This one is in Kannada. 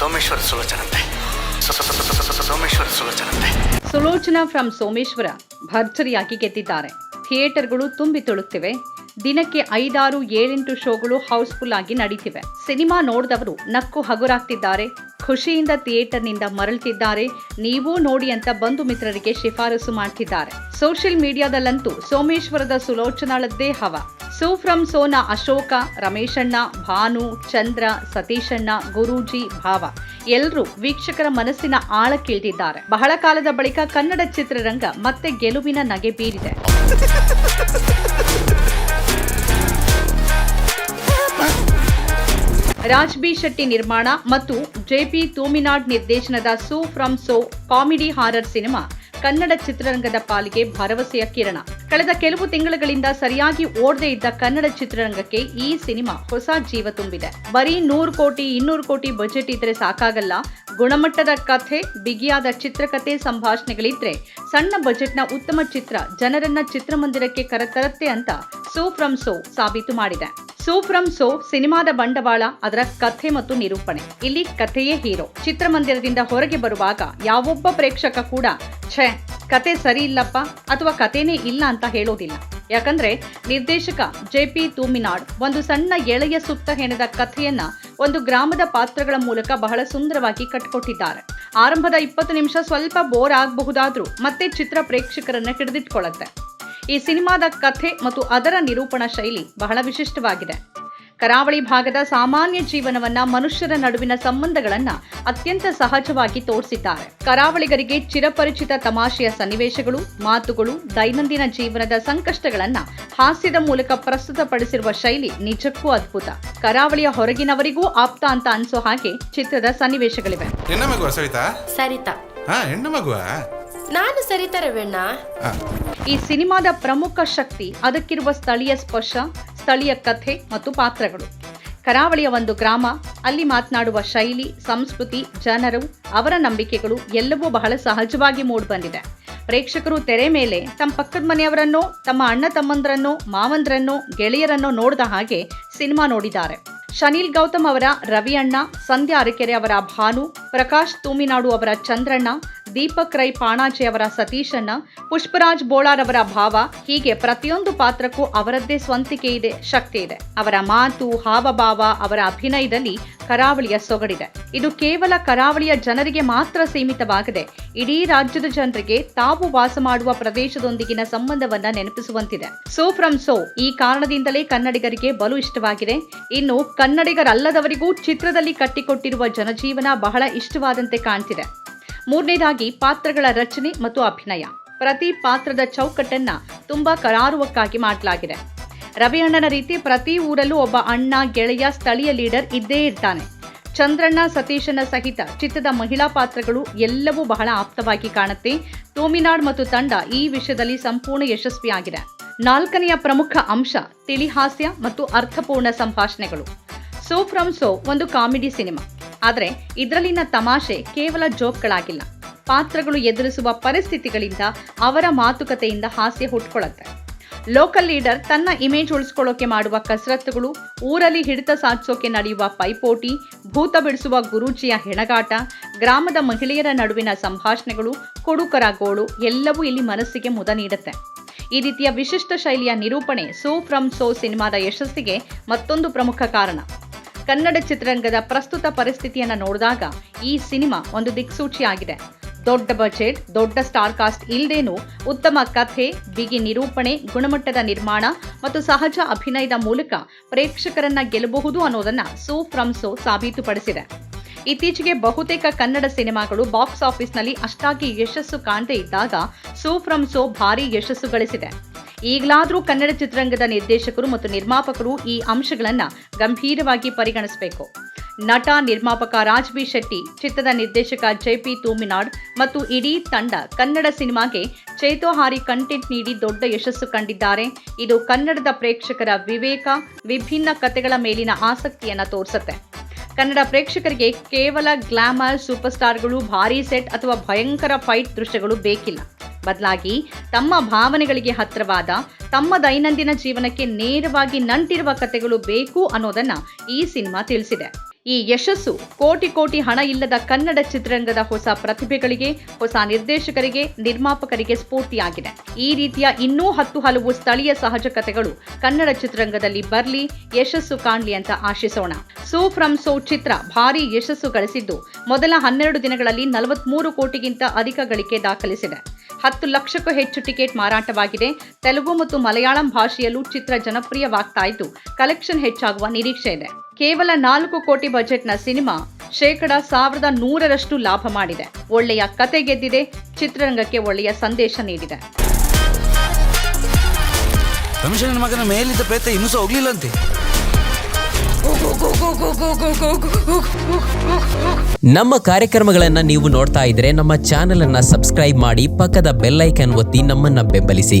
ಸೋಮೇಶ್ವರ ಸುಲೋಚನಂತೆ. ಸೋಮೇಶ್ವರ ಸುಲೋಚನಂತೆ. ಸುಲೋಚನಾ ಫ್ರಮ್ ಸೋಮೇಶ್ವರ ಭರ್ಜರಿಯಾಗಿ ಗೆದ್ದಿದ್ದಾರೆ. ಥಿಯೇಟರ್ಗಳು ತುಂಬಿ ತುಳುಕ್ತಿವೆ ದಿನಕ್ಕೆ ಐದಾರು ಏಳೆಂಟು ಶೋಗಳು ಹೌಸ್ಫುಲ್ ಆಗಿ ನಡೀತಿವೆ. ಸಿನಿಮಾ ನೋಡಿದವರು ನಕ್ಕು ಹಗುರಾಗ್ತಿದ್ದಾರೆ. ಖುಷಿಯಿಂದ ಥಿಯೇಟರ್ನಿಂದ ಮರಳುತ್ತಿದ್ದಾರೆ ನೀವೂ ನೋಡಿ ಅಂತ ಬಂಧು ಮಿತ್ರರಿಗೆ ಶಿಫಾರಸು ಮಾಡ್ತಿದ್ದಾರೆ. ಸೋಷಿಯಲ್ ಮೀಡಿಯಾದಲ್ಲಂತೂ ಸೋಮೇಶ್ವರದ ಸುಲೋಚನಾಳದ್ದೇ ಹವ. ಸೋ ಫ್ರಮ್ ಸೋನ ಅಶೋಕ, ರಮೇಶಣ್ಣ, ಭಾನು, ಚಂದ್ರ, ಸತೀಶಣ್ಣ, ಗುರೂಜಿ, ಭಾವ. ಎಲ್ಲರೂ ವೀಕ್ಷಕರ ಮನಸ್ಸಿನ ಆಳಕ್ಕಿಳಿದಿದ್ದಾರೆ ಬಹಳ ಕಾಲದ ಬಳಿಕ ಕನ್ನಡ ಚಿತ್ರರಂಗ ಮತ್ತೆ ಗೆಲುವಿನ ನಗೆ ಬೀರಿದೆ. ರಾಜ್ ಬಿ ಶೆಟ್ಟಿ ನಿರ್ಮಾಣ ಮತ್ತು ಜೆಪಿ ತೂಮಿನಾಡ್ ನಿರ್ದೇಶನದ Su from So comedy horror cinema Kannada ಚಿತ್ರರಂಗದ ಪಾಲಿಗೆ ಭರವಸೆಯ ಕಿರಣ. ಕಳೆದ ಕೆಲವು ತಿಂಗಳುಗಳಿಂದ ಸರಿಯಾಗಿ ಓಡದೇ ಇದ್ದ ಕನ್ನಡ ಚಿತ್ರರಂಗಕ್ಕೆ ಈ ಸಿನಿಮಾ ಹೊಸ ಜೀವ ತುಂಬಿದೆ. ಬರೀ ನೂರು ಕೋಟಿ, ಇನ್ನೂರು ಕೋಟಿ ಬಜೆಟ್ ಇದ್ರೆ ಸಾಕಾಗಲ್ಲ. ಗುಣಮಟ್ಟದ ಕಥೆ, ಬಿಗಿಯಾದ ಚಿತ್ರಕಥೆ ಸಂಭಾಷಣೆಗಳಿದ್ರೆ ಸಣ್ಣ ಬಜೆಟ್ನ ಉತ್ತಮ ಚಿತ್ರ ಜನರನ್ನ ಚಿತ್ರಮಂದಿರಕ್ಕೆ ಕರೆತರತ್ತೆ ಅಂತ ಸೋ ಫ್ರಮ್ ಸೋ ಸಾಬೀತು ಮಾಡಿದೆ. ಸೋ ಫ್ರಮ್ ಸೋ ಸಿನಿಮಾದ ಬಂಡವಾಳ, ಅದರ ಕಥೆ ಮತ್ತು ನಿರೂಪಣೆ. ಇಲ್ಲಿ ಕಥೆಯೇ ಹೀರೋ. ಚಿತ್ರಮಂದಿರದಿಂದ ಹೊರಗೆ ಬರುವಾಗ ಯಾವೊಬ್ಬ ಪ್ರೇಕ್ಷಕ ಕೂಡ, ಛೇ, ಕತೆ ಸರಿ ಇಲ್ಲಪ್ಪ ಅಥವಾ ಕಥೆನೇ ಇಲ್ಲ ಅಂತ ಹೇಳೋದಿಲ್ಲ. ಯಾಕಂದ್ರೆ ನಿರ್ದೇಶಕ ಜೆ ಪಿ ತೂಮಿನಾಡ್ ಒಂದು ಸಣ್ಣ ಎಳೆಯ ಸುತ್ತ ಹೆಣೆದ ಕಥೆಯನ್ನ ಒಂದು ಗ್ರಾಮದ ಪಾತ್ರಗಳ ಮೂಲಕ ಬಹಳ ಸುಂದರವಾಗಿ ಕಟ್ಕೊಟ್ಟಿದ್ದಾರೆ. ಆರಂಭದ ಇಪ್ಪತ್ತು ನಿಮಿಷ ಸ್ವಲ್ಪ ಬೋರ್ ಆಗಬಹುದಾದ್ರೂ ಮತ್ತೆ ಚಿತ್ರ ಪ್ರೇಕ್ಷಕರನ್ನ ಹಿಡಿದಿಟ್ಕೊಳ್ಳುತ್ತೆ ಈ ಸಿನಿಮಾದ ಕಥೆ ಮತ್ತು ಅದರ ನಿರೂಪಣಾ ಶೈಲಿ ಬಹಳ ವಿಶಿಷ್ಟವಾಗಿದೆ. ಕರಾವಳಿ ಭಾಗದ ಸಾಮಾನ್ಯ ಜೀವನವನ್ನ ಮನುಷ್ಯರ ನಡುವಿನ ಸಂಬಂಧಗಳನ್ನ ಅತ್ಯಂತ ಸಹಜವಾಗಿ ತೋರಿಸಿದ್ದಾರೆ. ಕರಾವಳಿಗರಿಗೆ ಚಿರಪರಿಚಿತ ತಮಾಷೆಯ ಸನ್ನಿವೇಶಗಳು ಮಾತುಗಳು ದೈನಂದಿನ ಜೀವನದ ಸಂಕಷ್ಟಗಳನ್ನ ಹಾಸ್ಯದ ಮೂಲಕ ಪ್ರಸ್ತುತಪಡಿಸಿರುವ ಶೈಲಿ ನಿಜಕ್ಕೂ ಅದ್ಭುತ. ಕರಾವಳಿಯ ಹೊರಗಿನವರಿಗೂ ಆಪ್ತ ಅಂತ ಅನ್ಸೋ ಹಾಗೆ ಚಿತ್ರದ ಸನ್ನಿವೇಶಗಳಿವೆ. ಸರಿತಾ. ಹಾ ಹೆಣ್ಣು ಮಗುವ? ನಾನು ಸರಿತಾ ರವಣ್ಣ ಈ ಸಿನಿಮಾದ ಪ್ರಮುಖ ಶಕ್ತಿ ಅದಕ್ಕಿರುವ ಸ್ಥಳೀಯ ಸ್ಪರ್ಶ ಸ್ಥಳೀಯ ಕಥೆ ಮತ್ತು ಪಾತ್ರಗಳು. ಕರಾವಳಿಯ ಒಂದು ಗ್ರಾಮ ಅಲ್ಲಿ ಮಾತನಾಡುವ ಶೈಲಿ ಸಂಸ್ಕೃತಿ ಜನರು ಅವರ ನಂಬಿಕೆಗಳು ಎಲ್ಲವೂ ಬಹಳ ಸಹಜವಾಗಿ ಮೂಡಿಬಂದಿದೆ ಪ್ರೇಕ್ಷಕರು ತೆರೆ ಮೇಲೆ ತಮ್ಮ ಪಕ್ಕದ ಮನೆಯವರನ್ನೋ ತಮ್ಮ ಅಣ್ಣ ತಮ್ಮಂದರನ್ನೋ ಮಾವಂದ್ರನ್ನೋ ಗೆಳೆಯರನ್ನೋ ನೋಡಿದ ಹಾಗೆ ಸಿನಿಮಾ ನೋಡಿದ್ದಾರೆ. ಶನಿಲ್ ಗೌತಮ್ ಅವರ ರವಿ ಅಣ್ಣ ಸಂಧ್ಯಾ ಅರಕೆರೆ ಅವರ ಭಾನು ಪ್ರಕಾಶ್ ತೂಮಿನಾಡು ಅವರ ಚಂದ್ರಣ್ಣ ದೀಪಕ್ ರೈ ಪಾಣಾಜೆ ಅವರ ಸತೀಶಣ್ಣ ಪುಷ್ಪರಾಜ್ ಬೋಳಾರ್ ಅವರ ಭಾವ, ಹೀಗೆ ಪ್ರತಿಯೊಂದು ಪಾತ್ರಕ್ಕೂ ಅವರದ್ದೇ ಸ್ವಂತಿಕೆ ಇದೆ, ಶಕ್ತಿ ಇದೆ. ಅವರ ಮಾತು, ಹಾವಭಾವ, ಅವರ ಅಭಿನಯದಲ್ಲಿ ಕರಾವಳಿಯ ಸೊಗಡಿದೆ. ಇದು ಕೇವಲ ಕರಾವಳಿಯ ಜನರಿಗೆ ಮಾತ್ರ ಸೀಮಿತವಾಗದೆ. ಇಡೀ ರಾಜ್ಯದ ಜನರಿಗೆ ತಾವು ವಾಸ ಮಾಡುವ ಪ್ರದೇಶದೊಂದಿಗಿನ ಸಂಬಂಧವನ್ನ ನೆನಪಿಸುವಂತಿದೆ. ಸೋ ಫ್ರಮ್ ಸೋ, ಈ ಕಾರಣದಿಂದಲೇ ಕನ್ನಡಿಗರಿಗೆ ಬಲು ಇಷ್ಟವಾಗಿದೆ. ಇನ್ನು ಕನ್ನಡಿಗರಲ್ಲದವರಿಗೂ ಚಿತ್ರದಲ್ಲಿ ಕಟ್ಟಿಕೊಟ್ಟಿರುವ ಜನಜೀವನ ಬಹಳ ಇಷ್ಟವಾದಂತೆ ಕಾಣ್ತಿದೆ. ಮೂರನೇದಾಗಿ ಪಾತ್ರಗಳ ರಚನೆ ಮತ್ತು ಅಭಿನಯ. ಪ್ರತಿ ಪಾತ್ರದ ಚೌಕಟ್ಟನ್ನ ತುಂಬಾ ಕರಾರುವಕ್ಕಾಗಿ ಮಾಡಲಾಗಿದೆ. ರವಿ ಅಣ್ಣನ ರೀತಿ ಪ್ರತಿ ಊರಲ್ಲೂ ಒಬ್ಬ ಅಣ್ಣ, ಗೆಳೆಯ, ಸ್ಥಳೀಯ ಲೀಡರ್ ಇದ್ದೇ ಇರ್ತಾನೆ. ಚಂದ್ರಣ್ಣ ಸತೀಶನ ಸಹಿತ ಚಿತ್ರದ ಮಹಿಳಾ ಪಾತ್ರಗಳು ಎಲ್ಲವೂ ಬಹಳ ಆಪ್ತವಾಗಿ ಕಾಣುತ್ತೆ. ತೋಮಿನಾಡ್ ಮತ್ತು ತಂಡ ಈ ವಿಷಯದಲ್ಲಿ ಸಂಪೂರ್ಣ ಯಶಸ್ವಿಯಾಗಿದೆ. ನಾಲ್ಕನೆಯ ಪ್ರಮುಖ ಅಂಶ ತಿಳಿಹಾಸ್ಯ ಮತ್ತು ಅರ್ಥಪೂರ್ಣ ಸಂಭಾಷಣೆಗಳು. ಸೋ ಫ್ರಮ್ ಸೋ ಒಂದು ಕಾಮಿಡಿ ಸಿನಿಮಾ. ಆದರೆ ಇದರಲ್ಲಿನ ತಮಾಷೆ ಕೇವಲ ಜೋಕ್ಗಳಾಗಿಲ್ಲ. ಪಾತ್ರಗಳು ಎದುರಿಸುವ ಪರಿಸ್ಥಿತಿಗಳಿಂದ ಅವರ ಮಾತುಕತೆಯಿಂದ ಹಾಸ್ಯ ಹುಟ್ಕೊಳ್ಳುತ್ತೆ. ಲೋಕಲ್ ಲೀಡರ್ ತನ್ನ ಇಮೇಜ್ ಉಳಿಸ್ಕೊಳ್ಳೋಕೆ ಮಾಡುವ ಕಸರತ್ತುಗಳು, ಊರಲ್ಲಿ ಹಿಡಿತ ಸಾಧಿಸೋಕೆ ನಡೆಯುವ ಪೈಪೋಟಿ, ಭೂತ ಬಿಡಿಸುವ ಗುರೂಜಿಯ ಹೆಣಗಾಟ, ಗ್ರಾಮದ ಮಹಿಳೆಯರ ನಡುವಿನ ಸಂಭಾಷಣೆಗಳು, ಕೊಡುಕರ ಗೋಳು ಎಲ್ಲವೂ ಇಲ್ಲಿ ಮನಸ್ಸಿಗೆ ಮುದ ನೀಡುತ್ತೆ. ಈ ರೀತಿಯ ವಿಶಿಷ್ಟ ಶೈಲಿಯ ನಿರೂಪಣೆ ಸೋ ಫ್ರಮ್ ಸೋ ಸಿನಿಮಾದ ಯಶಸ್ಸಿಗೆ ಮತ್ತೊಂದು ಪ್ರಮುಖ ಕಾರಣ. ಕನ್ನಡ ಚಿತ್ರರಂಗದ ಪ್ರಸ್ತುತ ಪರಿಸ್ಥಿತಿಯನ್ನು ನೋಡಿದಾಗ ಈ ಸಿನಿಮಾ ಒಂದು ದಿಕ್ಸೂಚಿಯಾಗಿದೆ. ದೊಡ್ಡ ಬಜೆಟ್ ದೊಡ್ಡ ಸ್ಟಾರ್ ಕಾಸ್ಟ್ ಇಲ್ದೇನೂ ಉತ್ತಮ ಕಥೆ, ಬಿಗಿ ನಿರೂಪಣೆ, ಗುಣಮಟ್ಟದ ನಿರ್ಮಾಣ ಮತ್ತು ಸಹಜ ಅಭಿನಯದ ಮೂಲಕ ಪ್ರೇಕ್ಷಕರನ್ನ ಗೆಲ್ಲಬಹುದು ಅನ್ನೋದನ್ನ ಸೋ ಫ್ರಮ್ ಸೋ ಸಾಬೀತುಪಡಿಸಿದೆ. ಇತ್ತೀಚೆಗೆ ಬಹುತೇಕ ಕನ್ನಡ ಸಿನಿಮಾಗಳು ಬಾಕ್ಸ್ ಆಫೀಸ್ನಲ್ಲಿ ಅಷ್ಟಾಗಿ ಯಶಸ್ಸು ಕಾಣದೇ ಇದ್ದಾಗ ಸೋ ಫ್ರಮ್ ಸೋ ಭಾರಿ ಯಶಸ್ಸು ಗಳಿಸಿದೆ. ಈಗಲಾದರೂ ಕನ್ನಡ ಚಿತ್ರರಂಗದ ನಿರ್ದೇಶಕರು ಮತ್ತು ನಿರ್ಮಾಪಕರು ಈ ಅಂಶಗಳನ್ನು ಗಂಭೀರವಾಗಿ ಪರಿಗಣಿಸಬೇಕು. ನಟ, ನಿರ್ಮಾಪಕ ರಾಜ್ ಬಿ ಶೆಟ್ಟಿ, ಚಿತ್ರದ ನಿರ್ದೇಶಕ ಜೆ ಪಿ ತೂಮಿನಾಡ್ ಮತ್ತು ಇಡೀ ತಂಡ ಕನ್ನಡ ಸಿನಿಮಾಗೆ ಚೇತೋಹಾರಿ ಕಂಟೆಂಟ್ ನೀಡಿ ದೊಡ್ಡ ಯಶಸ್ಸು ಕಂಡಿದ್ದಾರೆ. ಇದು ಕನ್ನಡದ ಪ್ರೇಕ್ಷಕರ ವಿವೇಕ, ವಿಭಿನ್ನ ಕಥೆಗಳ ಮೇಲಿನ ಆಸಕ್ತಿಯನ್ನು ತೋರಿಸುತ್ತೆ. ಕನ್ನಡ ಪ್ರೇಕ್ಷಕರಿಗೆ ಕೇವಲ ಗ್ಲಾಮರ್, ಸೂಪರ್ ಸ್ಟಾರ್ಗಳು, ಭಾರೀ ಸೆಟ್ ಅಥವಾ ಭಯಂಕರ ಫೈಟ್ ದೃಶ್ಯಗಳು ಬೇಕಿಲ್ಲ. ಬದಲಾಗಿ ತಮ್ಮ ಭಾವನೆಗಳಿಗೆ ಹತ್ತಿರವಾದ ತಮ್ಮ ದೈನಂದಿನ ಜೀವನಕ್ಕೆ ನೇರವಾಗಿ ನಂಟಿರುವ ಕಥೆಗಳು ಬೇಕು ಅನ್ನೋದನ್ನ ಈ ಸಿನಿಮಾ ತಿಳಿಸಿದೆ. ಈ ಯಶಸ್ಸು ಕೋಟಿ ಕೋಟಿ ಹಣ ಇಲ್ಲದ ಕನ್ನಡ ಚಿತ್ರರಂಗದ ಹೊಸ ಪ್ರತಿಭೆಗಳಿಗೆ, ಹೊಸ ನಿರ್ದೇಶಕರಿಗೆ, ನಿರ್ಮಾಪಕರಿಗೆ ಸ್ಫೂರ್ತಿಯಾಗಿದೆ. ಈ ರೀತಿಯ ಇನ್ನೂ ಹತ್ತು ಹಲವು ಸ್ಥಳೀಯ ಸಹಜ ಕಥೆಗಳು ಕನ್ನಡ ಚಿತ್ರರಂಗದಲ್ಲಿ ಬರಲಿ, ಯಶಸ್ಸು ಕಾಣ್ಲಿ ಅಂತ ಆಶಿಸೋಣ. ಸೋ ಫ್ರಮ್ ಸೋ ಚಿತ್ರ ಭಾರಿ ಯಶಸ್ಸು ಗಳಿಸಿದ್ದು ಮೊದಲ ಹನ್ನೆರಡು ದಿನಗಳಲ್ಲಿ ನಲವತ್ಮೂರು ಕೋಟಿಗಿಂತ ಅಧಿಕ ಗಳಿಕೆ ದಾಖಲಿಸಿದೆ. ಹತ್ತು ಲಕ್ಷಕ್ಕೂ ಹೆಚ್ಚು ಟಿಕೆಟ್ ಮಾರಾಟವಾಗಿದೆ. ತೆಲುಗು ಮತ್ತು ಮಲಯಾಳಂ ಭಾಷೆಯಲ್ಲೂ ಚಿತ್ರ ಜನಪ್ರಿಯವಾಗ್ತಾ ಇದ್ದು, ಕಲೆಕ್ಷನ್ ಹೆಚ್ಚಾಗುವ ನಿರೀಕ್ಷೆ ಇದೆ. ಕೇವಲ ನಾಲ್ಕು ಕೋಟಿ ಬಜೆಟ್ನ ಸಿನಿಮಾ ಶೇಕಡ ಸಾವಿರದ ನೂರರಷ್ಟು ಲಾಭ ಮಾಡಿದೆ. ಒಳ್ಳೆಯ ಕತೆ ಗೆದ್ದಿದೆ ಚಿತ್ರರಂಗಕ್ಕೆ ಒಳ್ಳೆಯ ಸಂದೇಶ ನೀಡಿದೆ. ಮಗನ ಮೇಲಿದ್ದ ಪ್ರೇತ ಇನ್ನೂ ಸಹ ಹೋಗ್ಲಿಲ್ಲಂತೆ. ನಮ್ಮ ಕಾರ್ಯಕ್ರಮಗಳನ್ನ ನೀವು ನೋಡ್ತಾ ಇದ್ರೆ ನಮ್ಮ ಚಾನೆಲ್ ಅನ್ನ ಸಬ್ಸ್ಕ್ರೈಬ್ ಮಾಡಿ ಪಕ್ಕದ ಬೆಲ್ಲೈಕನ್ ಒತ್ತಿ ನಮ್ಮನ್ನ ಬೆಂಬಲಿಸಿ.